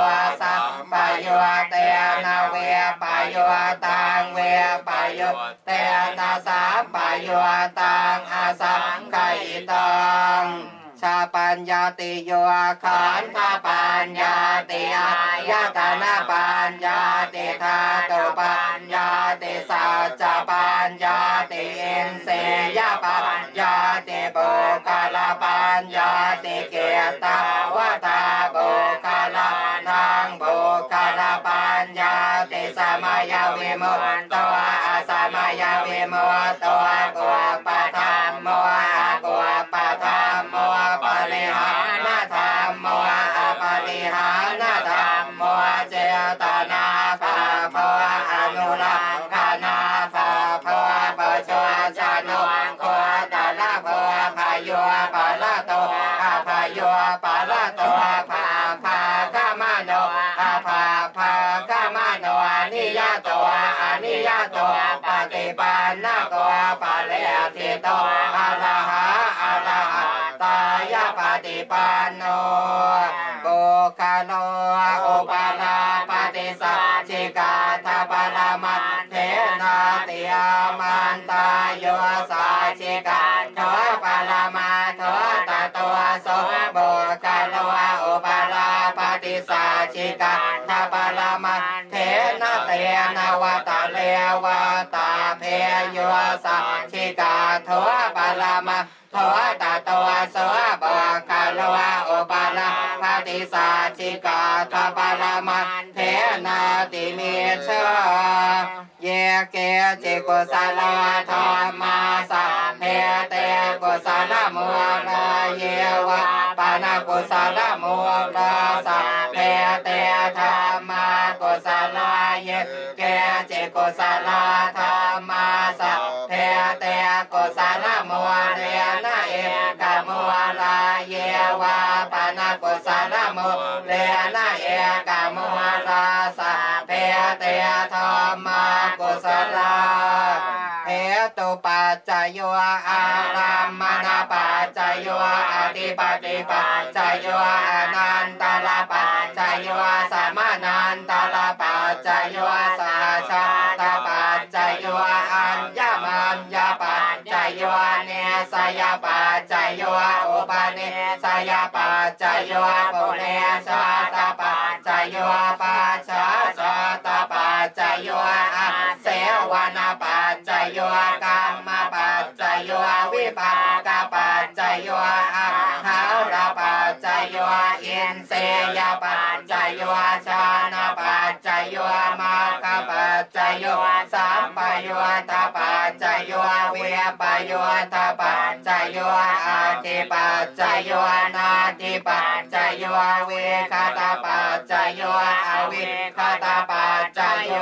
วาสัมปโยเตนะเวปโยตังเวปโยเตนะสัมปโยตังอาสังไกตังชาปัญญาติโยขันธปัญญาติอายตนะปัญญาติธาตุปัญญาติสัจจปั ญญาติเอ็นเสยปัญญาติปุคลปัญญาติเกตาวตาปุคลทางปุคลปัญญาติสมัยวิมุตตัวอาสมัยวิมุตตัวกุป ปะละโตอาพายุปะละโตอาภาภาขมโนอาภาภาขมโนอานิยโตอานิยโตปฏิปันนโกปะเลติโตอะระหะอะระหะตายปฏิปันโนบุคโลอุปาราปฏิสัจจิกาทปารมัตเทนาติยามันตายโยสาจิกา ตัวโบุคโลอุปาราปฏิสัจจิกาทปรมัตเทนาเตนวตาเลวตาเพโยสาจิกาโทปรมาโทตตัวโสบุคโลอุปาราปฏิสัจจิกาทปรมัตเทนาติเมชาเยเกจิกุสลาธรรมาสัพเพเตกุสลมูลา เยวะปานากุสลมูลาสัพเพเตธรรมากุสลาเยเกจิกุสลาธรรมาสัพเพเตกุสลมูเรนะเอกมูลาเยวะปานากุสลมูเรนะเอกมูลาสัพเพเตธรรมากุสลา ตุปัจจโยอารามณปัจจโยอธิปติปัจจโยอนันตลปัจจโยสัมานันตลปัจจโยสาชาตปัจจโยอัญญมัญญปัจจโยเนสยปัจจโยอุปเนสยปัจจโยปุเนชาตปัจจโยปั โยอาเสวนาปัจจโยกรรมปัจจโยวิปากปัจจโยอาหา รปัจจโยอินเสยปัจจโยชานาปัจจโยมาคปัจจโยสัมปโยตปัจจโยเวปโยตปัจจโยอาติปัจจโยนาติปัจจโยเวคตปัจจโยอวิคตปัจจโย